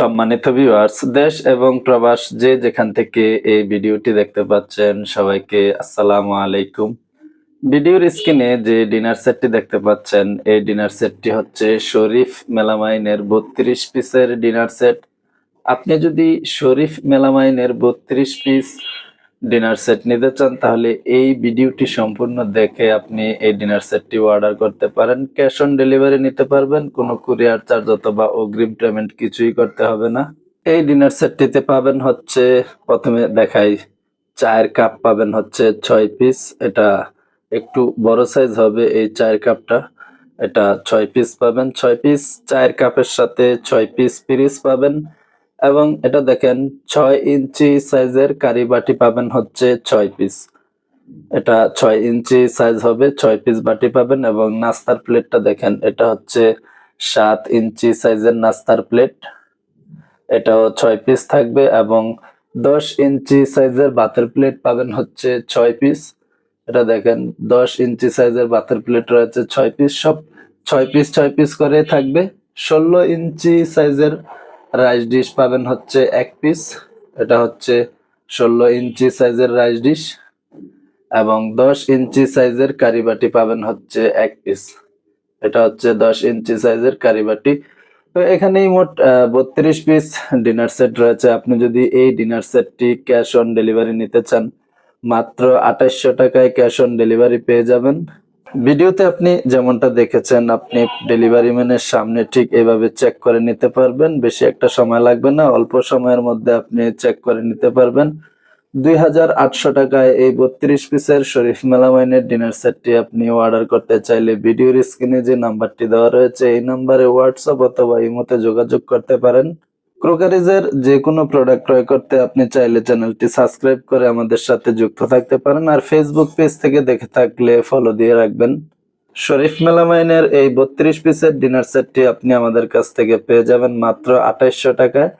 সম্মানিত ভিউয়ার্স দেশ এবং প্রবাস যে যেখান থেকে এই ভিডিওটি দেখতে পাচ্ছেন, সবাইকে আসসালামু আলাইকুম। ভিডিওর স্ক্রিনে যে ডিনার সেটটি দেখতে পাচ্ছেন, এই ডিনার সেটটি হচ্ছে শরীফ মেলামাইনের বত্রিশ পিসের ডিনার সেট আপনি যদি শরীফ মেলামাইনের বত্রিশ পিস ডিনার সেট নিতে চান, তাহলে এই ভিডিওটি সম্পূর্ণ দেখে আপনি এই ডিনার সেটটি অর্ডার করতে পারেন। ক্যাশ অন ডেলিভারি নিতে পারবেন, কোনো কুরিয়ার চার্জ অথবা অগ্রিম পেমেন্ট কিছুই করতে হবে না। এই ডিনার সেটটিতে পাবেন হচ্ছে, প্রথমে দেখাই, চায়ের কাপ পাবেন হচ্ছে ছয় পিস এটা একটু বড় সাইজ হবে এই চায়ের কাপটা এটা ছয় পিস পাবেন, ছয় পিস চায়ের কাপের সাথে ছয় পিস পিরিস পাবেন। এবং এটা দেখেন ছয় ইঞ্চি সাইজের কারি বাটি পাবেন হচ্ছে ছয় পিস। এটা ছয় ইঞ্চি সাইজ হবে, ছয় পিস বাটি পাবেন এবং নাস্তার প্লেটটা দেখেন, এটা হচ্ছে সাত ইঞ্চি সাইজের নাস্তার প্লেট। এটাও ছয় পিস থাকবে এবং দশ ইঞ্চি সাইজের ভাতের প্লেট পাবেন হচ্ছে ছয় পিস। এটা দেখেন, দশ ইঞ্চি সাইজের ভাতের প্লেট রয়েছে ছয় পিস। সব ছয় পিস ছয় পিস করে থাকবে। ষোলো ইঞ্চি সাইজের রাইস ডিশ পাবেন হচ্ছে এক পিস। এটা হচ্ছে ষোলো ইঞ্চি সাইজের রাইস ডিশ এবং দশ ইঞ্চি সাইজের কারিবাটি পাবেন হচ্ছে এক পিস। এটা হচ্ছে দশ ইঞ্চি সাইজের কারিবাটি তো এখানেই মোট বত্রিশ পিস ডিনার সেট রয়েছে। আপনি যদি এই ডিনার সেটটি ক্যাশ অন ডেলিভারি নিতে চান, মাত্র আঠাইশশো টাকায় ক্যাশ অন ডেলিভারি পেয়ে যাবেন। ভিডিওতে আপনি যেমনটা দেখেছেন, আপনি ডেলিভারি ম্যানের সামনে ঠিক এভাবে চেক করে নিতে পারবেন। বেশি একটা সময় লাগবে না, অল্প সময়ের মধ্যে আপনি চেক করে নিতে পারবেন। দুই হাজার আটশো টাকায় এই বত্রিশ পিসের শরীফ মেলামাইনের ডিনার সেটটি আপনি অর্ডার করতে চাইলে ভিডিওর স্ক্রিনে যে নাম্বারটি দেওয়া রয়েছে, এই নাম্বারে হোয়াটসঅ্যাপ অথবা ইমোতে যোগাযোগ করতে পারেন। ক্রোকারিজের যে কোনো প্রোডাক্ট ক্রয় করতে আপনি চাইলে চ্যানেলটি সাবস্ক্রাইব করে আমাদের সাথে যুক্ত থাকতে পারেন আর ফেসবুক পেজ থেকে দেখে থাকলে ফলো দিয়ে রাখবেন। শরীফ মেলামাইনের এই বত্রিশ পিসের ডিনার সেটটি আপনি আমাদের কাছ থেকে পেয়ে যাবেন মাত্র আঠাইশশো টাকায়।